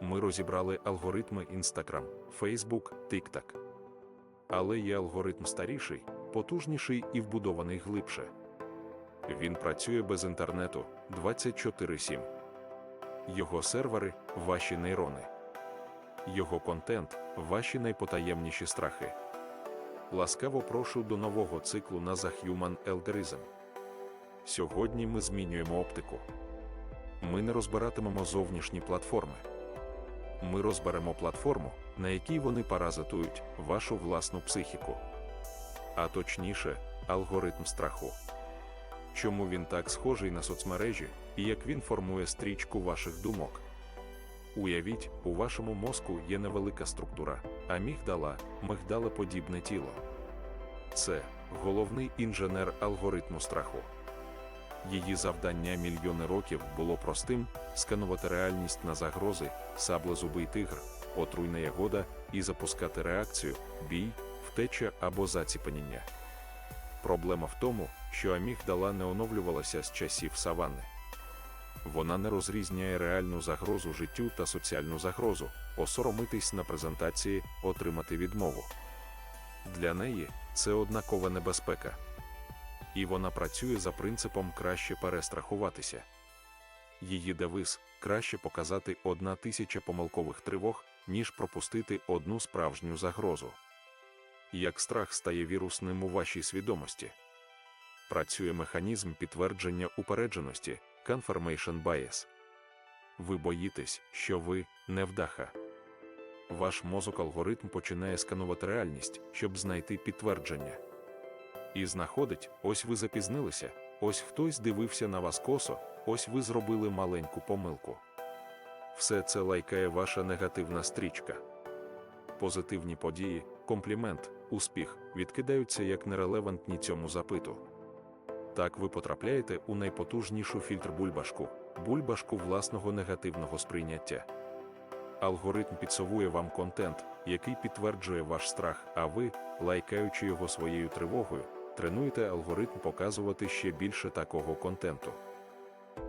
Ми розібрали алгоритми Instagram, Facebook, TikTok. Але є алгоритм старіший, потужніший і вбудований глибше. Він працює без інтернету 24/7. Його сервери ваші нейрони. Його контент ваші найпотаємніші страхи. Ласкаво прошу до нового циклу на The Human Elderism. Сьогодні ми змінюємо оптику. Ми не розбиратимемо зовнішні платформи. Ми розберемо платформу, на якій вони паразитують вашу власну психіку. А точніше, алгоритм страху. Чому він так схожий на соцмережі і як він формує стрічку ваших думок? Уявіть, у вашому мозку є невелика структура, амігдала, мигдалеподібне тіло. Це головний інженер алгоритму страху. Її завдання мільйони років було простим сканувати реальність на загрози, саблезубий тигр, отруйна ягода і запускати реакцію, бій, втеча або заціпаніння. Проблема в тому, що амігдала не оновлювалася з часів саванни. Вона не розрізняє реальну загрозу життю та соціальну загрозу, осоромитись на презентації, отримати відмову. Для неї це однакова небезпека. І вона працює за принципом краще перестрахуватися. Її девиз краще показати одна тисяча помилкових тривог, ніж пропустити одну справжню загрозу. Як страх стає вірусним у вашій свідомості. Працює механізм підтвердження упередженості confirmation bias. Ви боїтесь, що ви невдаха. Ваш мозок алгоритм починає сканувати реальність, щоб знайти підтвердження. І знаходить, ось ви запізнилися, ось хтось дивився на вас косо, ось ви зробили маленьку помилку. Все це лайкає ваша негативна стрічка. Позитивні події, комплімент, успіх відкидаються як нерелевантні цьому запиту. Так ви потрапляєте у найпотужнішу фільтр бульбашку, бульбашку власного негативного сприйняття. Алгоритм підсовує вам контент, який підтверджує ваш страх, а ви, лайкаючи його своєю тривогою, тренуєте алгоритм показувати ще більше такого контенту.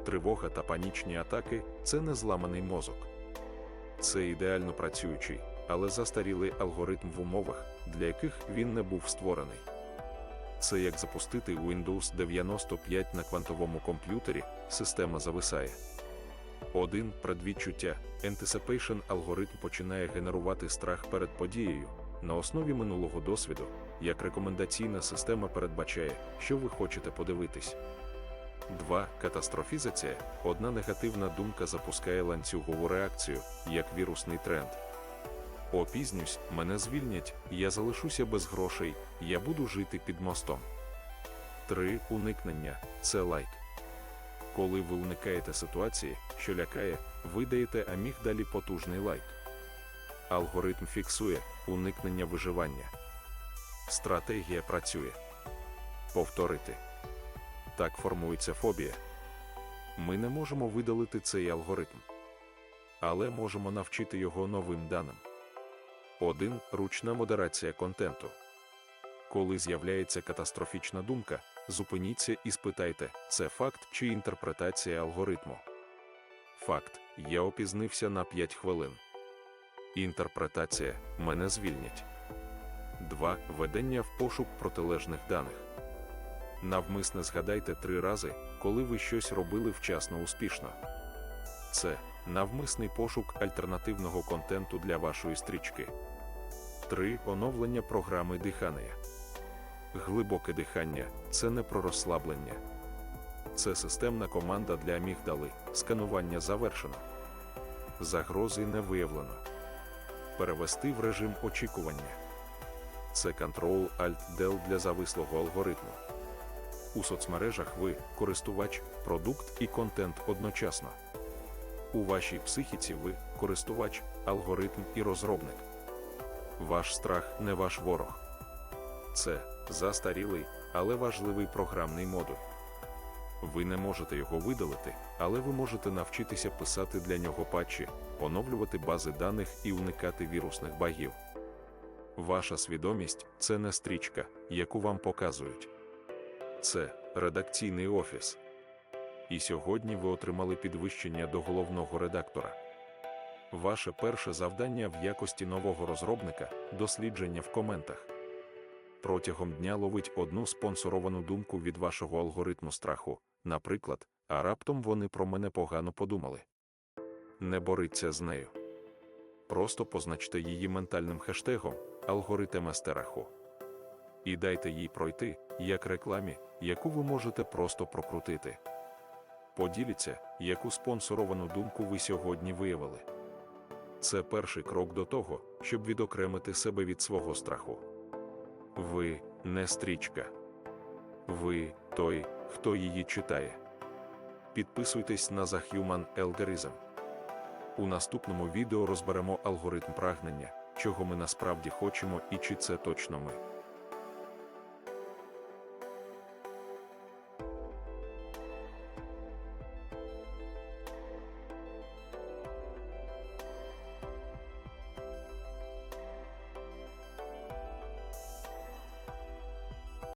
Тривога та панічні атаки це не зламаний мозок. Це ідеально працюючий, але застарілий алгоритм в умовах, для яких він не був створений. Це як запустити Windows 95 на квантовому комп'ютері, система зависає. Один предвідчуття Anticipation алгоритм починає генерувати страх перед подією на основі минулого досвіду, як рекомендаційна система передбачає, що ви хочете подивитись. 2. Катастрофізація. Одна негативна думка запускає ланцюгову реакцію, як вірусний тренд. Опізнюсь, мене звільнять, я залишуся без грошей, я буду жити під мостом. 3. Уникнення це лайк. Коли ви уникаєте ситуації, що лякає, ви даєте амігдалі потужний лайк. Алгоритм фіксує уникнення виживання. Стратегія працює. Повторити. Так формується фобія. Ми не можемо видалити цей алгоритм, але можемо навчити його новим даним. 1. Ручна модерація контенту. Коли з'являється катастрофічна думка, зупиніться і спитайте, це факт чи інтерпретація алгоритму. Факт: я опізнився на 5 хвилин. Інтерпретація мене звільнять. 2. Ведення в пошук протилежних даних. Навмисне згадайте три рази, коли ви щось робили вчасно успішно. Це навмисний пошук альтернативного контенту для вашої стрічки. 3. Оновлення програми дихання. Глибоке дихання це не про розслаблення. Це системна команда для амігдали. Сканування завершено. Загрози не виявлено. Перевести в режим очікування. Це Ctrl-Alt-Del для завислого алгоритму. У соцмережах ви користувач, продукт і контент одночасно. У вашій психіці ви користувач, алгоритм і розробник. Ваш страх не ваш ворог. Це застарілий, але важливий програмний модуль. Ви не можете його видалити, але ви можете навчитися писати для нього патчі, оновлювати бази даних і уникати вірусних багів. Ваша свідомість це не стрічка, яку вам показують. Це редакційний офіс. І сьогодні ви отримали підвищення до головного редактора. Ваше перше завдання в якості нового розробника дослідження в коментах. Протягом дня ловить одну спонсоровану думку від вашого алгоритму страху, наприклад, а раптом вони про мене погано подумали. Не боріться з нею. Просто позначте її ментальним хештегом алгоритм страху. І дайте їй пройти, як рекламі, яку ви можете просто прокрутити. Поділіться, яку спонсоровану думку ви сьогодні виявили. Це перший крок до того, щоб відокремити себе від свого страху. Ви не стрічка. Ви той, хто її читає. Підписуйтесь на The Human Algorithm. У наступному відео розберемо алгоритм прагнення, чого ми насправді хочемо і чи це точно ми.